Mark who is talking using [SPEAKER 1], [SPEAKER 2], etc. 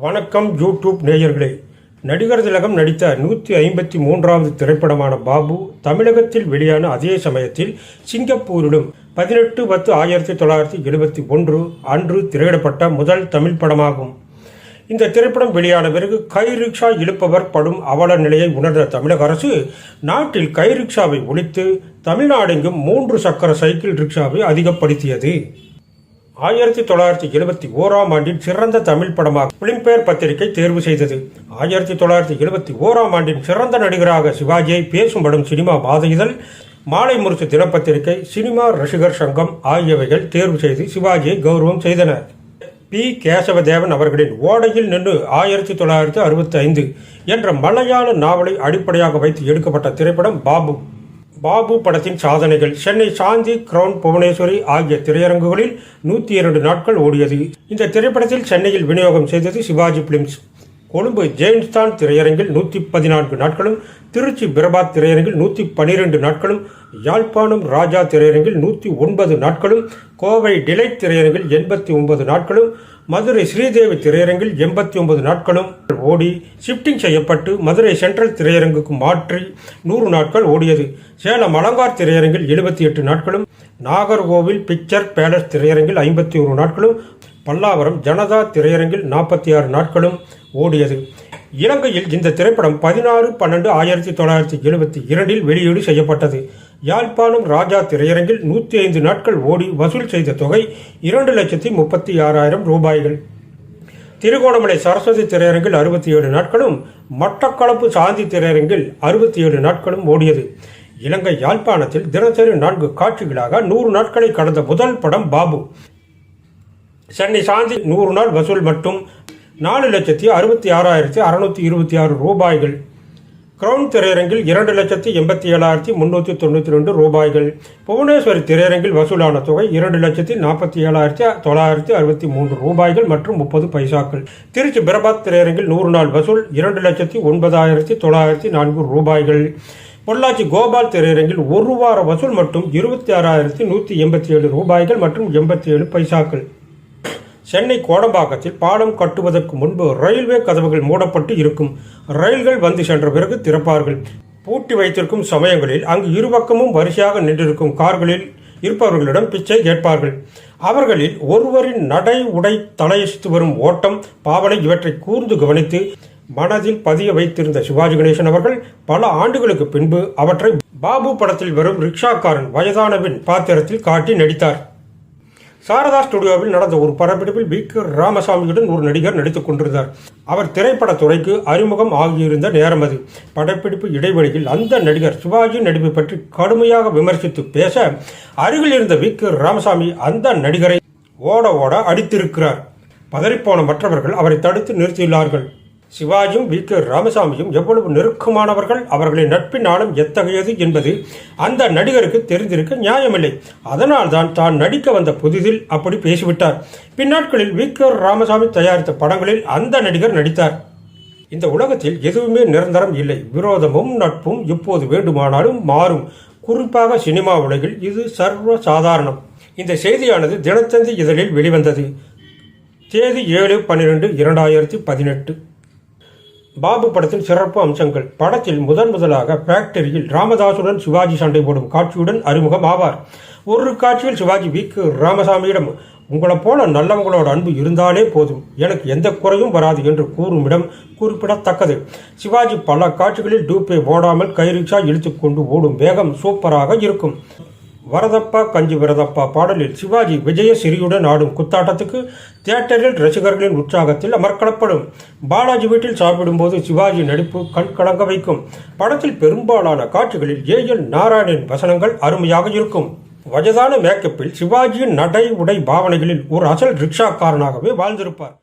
[SPEAKER 1] வணக்கம் யூடியூப் நேயர்களே. நடிகர் திலகம் நடித்த நூற்றி ஐம்பத்தி மூன்றாவது திரைப்படமான பாபு தமிழகத்தில் வெளியான அதே சமயத்தில் சிங்கப்பூரிலும் பதினெட்டு பத்து ஆயிரத்தி தொள்ளாயிரத்தி எழுபத்தி ஒன்று அன்று திரையிடப்பட்ட முதல் தமிழ் படமாகும். இந்த திரைப்படம் வெளியான பிறகு கை ரிக்ஷா இழுப்பவர் படும் அவல நிலையை உணர்ந்த தமிழக அரசு நாட்டில் கை ரிக்ஷாவை ஒழித்து தமிழ்நாடெங்கும் மூன்று சக்கர சைக்கிள் ரிக்ஷாவை அதிகப்படுத்தியது. ஆயிரத்தி தொள்ளாயிரத்தி எழுபத்தி ஓராம் ஆண்டின் சிறந்த தமிழ் படமாக பிலிம்பேர் பத்திரிகை தேர்வு செய்தது. ஆயிரத்தி தொள்ளாயிரத்தி எழுபத்தி ஓராம் ஆண்டின் சிறந்த நடிகராக சிவாஜியை பேசும் படம் சினிமா மாத இதழ் மாலை முரசு தினப்பத்திரிகை சினிமா ரசிகர் சங்கம் ஆகியவைகள் தேர்வு செய்து சிவாஜியை கௌரவம் செய்தன. பி. கேசவதேவன் அவர்களின் ஓடையில் நின்று ஆயிரத்தி தொள்ளாயிரத்தி அறுபத்தி ஐந்து என்ற மலையாள நாவலை அடிப்படையாக வைத்து எடுக்கப்பட்ட திரைப்படம் பாபு. பாபு படத்தின் சாதனைகள். சென்னை சாந்தி கிரவுன் புவனேஸ்வரி ஆகிய திரையரங்குகளில் நூற்றி இரண்டு நாட்கள் ஓடியது. இந்த திரைப்படத்தில் சென்னையில் விநியோகம் செய்தது சிவாஜி பிலிம்ஸ். கொழும்பு ஜெயின்ஸ்தான் திரையரங்கில் நூற்றி பதினான்கு நாட்களும் திருச்சி பிரபாத் திரையரங்கில் நூற்றி பனிரெண்டு நாட்களும் யாழ்ப்பாணம் ராஜா திரையரங்கில் நூற்றி ஒன்பது நாட்களும் கோவை டிலைட் திரையரங்கில் எண்பத்தி ஒன்பது நாட்களும் மதுரை ஸ்ரீதேவி திரையரங்கில் எண்பத்தி ஒன்பது நாட்களும் ஓடி ஷிப்டிங் செய்யப்பட்டு மதுரை சென்ட்ரல் திரையரங்குக்கு மாற்றி நூறு நாட்கள் ஓடியது. சேலம் அலங்கார் திரையரங்கில் எழுபத்தி எட்டு நாட்களும் நாகர்கோவில் பிக்சர் பேலஸ் திரையரங்கில் ஐம்பத்தி ஒரு நாட்களும் பல்லாவரம் ஜனதா திரையரங்கில் நாற்பத்தி ஆறு நாட்களும் ஓடியது. இலங்கையில் இந்த திரைப்படம் பதினாறு பன்னெண்டு ஆயிரத்தி தொள்ளாயிரத்தி எழுபத்தி இரண்டில் வெளியீடு செய்யப்பட்டது. யாழ்ப்பாணம் ராஜா திரையரங்கில் நூற்றி ஐந்து நாட்கள் ஓடி வசூல் செய்த தொகை இரண்டு லட்சத்தி முப்பத்தி ஆறாயிரம் ரூபாய்கள். திருகோணமலை சரஸ்வதி திரையரங்கில் அறுபத்தி ஏழு நாட்களும் மட்டக்களப்பு சாந்தி திரையரங்கில் அறுபத்தி ஏழு நாட்களும் ஓடியது. இலங்கை யாழ்ப்பாணத்தில் தினசரி நான்கு காட்சிகளாக நூறு நாட்களை கடந்த முதல் படம் பாபு. சென்னை சாந்தி நூறு நாள் வசூல் மட்டும் நாலு லட்சத்தி அறுபத்தி ஆறாயிரத்தி அறுநூத்தி இருபத்தி ஆறு ரூபாய்கள். கிரவுன் திரையரங்கில் இரண்டு லட்சத்தி எண்பத்தி ஏழாயிரத்தி முன்னூற்றி தொண்ணூற்றி ரெண்டு ரூபாய்கள். புவனேஸ்வரி திரையரங்கில் வசூலான தொகை இரண்டு லட்சத்தி நாற்பத்தி ஏழாயிரத்தி தொள்ளாயிரத்தி அறுபத்தி மூன்று ரூபாய்கள் மற்றும் முப்பது பைசாக்கள். திருச்சி பிரபாத் திரையரங்கில் நூறு நாள் வசூல் இரண்டு லட்சத்தி ஒன்பதாயிரத்தி தொள்ளாயிரத்தி நான்கு ரூபாய்கள். பொள்ளாச்சி கோபால் திரையரங்கில் ஒரு வார வசூல் மட்டும் இருபத்தி ஆறாயிரத்தி நூற்றி எண்பத்தி ஏழு ரூபாய்கள் மற்றும் எண்பத்தி ஏழு பைசாக்கள். சென்னை கோடம்பாக்கத்தில் பாலம் கட்டுவதற்கு முன்பு ரயில்வே கதவுகள் மூடப்பட்டு இருக்கும். ரயில்கள் வந்து சென்ற பிறகு திறப்பார்கள். பூட்டி வைத்திருக்கும் சமயங்களில் அங்கு இருபக்கமும் வரிசையாக நின்றிருக்கும் கார்களில் இருப்பவர்களிடம் பிச்சை கேட்பார்கள். அவர்களில் ஒருவரின் நடை உடை தலையசித்து வரும் ஓட்டம் பாவனை இவற்றை கூர்ந்து கவனித்து மனதில் பதிய வைத்திருந்த சிவாஜி கணேசன் அவர்கள் பல ஆண்டுகளுக்கு பின்பு அவற்றை பாபு படத்தில் வரும் ரிக்ஷாக்காரன் வயதானவின் பாத்திரத்தில் காட்டி நடித்தார். சாரதா ஸ்டுடியோவில் நடந்த ஒரு படப்பிடிப்பில் பி கே. ராமசாமியுடன் ஒரு நடிகர் நடித்துக் கொண்டிருந்தார். அவர் திரைப்படத் துறைக்கு அறிமுகம் ஆகியிருந்த நேரம் அது. படப்பிடிப்பு இடைவெளியில் அந்த நடிகர் சிவாஜி நடிப்பை பற்றி கடுமையாக விமர்சித்து பேச அருகில் இருந்த வி. கே. ராமசாமி அந்த நடிகரை ஓட ஓட அடித்திருக்கிறார். பதறிப்போன மற்றவர்கள் அவரை தடுத்து நிறுத்தியுள்ளார்கள். சிவாஜியும் வி. கே. ராமசாமியும் எவ்வளவு நெருக்கமானவர்கள் அவர்களின் நட்பின் ஆழம் எத்தகையது என்பது அந்த நடிகருக்கு தெரிந்திருக்க நியாயமில்லை. அதனால்தான் தான் நடிக்க வந்த புதிதில் அப்படி பேசிவிட்டார். பின்னாட்களில் வி. கே. ராமசாமி தயாரித்த படங்களில் அந்த நடிகர் நடித்தார். இந்த உலகத்தில் எதுவுமே நிரந்தரம் இல்லை. விரோதமும் நட்பும் எப்போது வேண்டுமானாலும் மாறும். குறிப்பாக சினிமா உலகில் இது சர்வ சாதாரணம் இந்த செய்தியானது தினத்தந்தி இதழில் வெளிவந்தது. தேதி ஏழு பன்னிரெண்டு இரண்டாயிரத்தி பதினெட்டு. பாபு படத்தின் சிறப்பு அம்சங்கள். படத்தில் முதன் முதலாக ஃபேக்டரியில் ராமதாசுடன் சிவாஜி சண்டை போடும் காட்சியுடன் அறிமுகம் ஆவார். ஒரு காட்சியில் சிவாஜி விக்கு ராமசாமியிடம் உங்களைப் போல நல்லவங்களோட அன்பு இருந்தாலே போதும். எனக்கு எந்த குறையும் வராது என்று கூறும் இடம் குறிப்பிடத்தக்கது. சிவாஜி பல காட்சிகளில் டூப்பை ஓடாமல் கைரிக்ஷா இழுத்துக்கொண்டு ஓடும் வேகம் சூப்பராக இருக்கும். வரதப்பா கஞ்சி விரதப்பா பாடலில் சிவாஜி விஜய சிறியுடன் ஆடும் குத்தாட்டத்துக்கு தியேட்டரில் ரசிகர்களின் உற்சாகத்தில் அமர்க்களப்படும். பாலாஜி வீட்டில் சாப்பிடும்போது சிவாஜி நடிப்பு கண் கலங்க வைக்கும். படத்தில் பெரும்பாலான காட்சிகளில் ஏ எல் நாராயணின் வசனங்கள் அருமையாக இருக்கும். வயதான மேக்கப்பில் சிவாஜியின் நடை உடை பாவனைகளில் ஒரு அசல் ரிக்ஷாக்காரனாகவே வாழ்ந்திருப்பார்.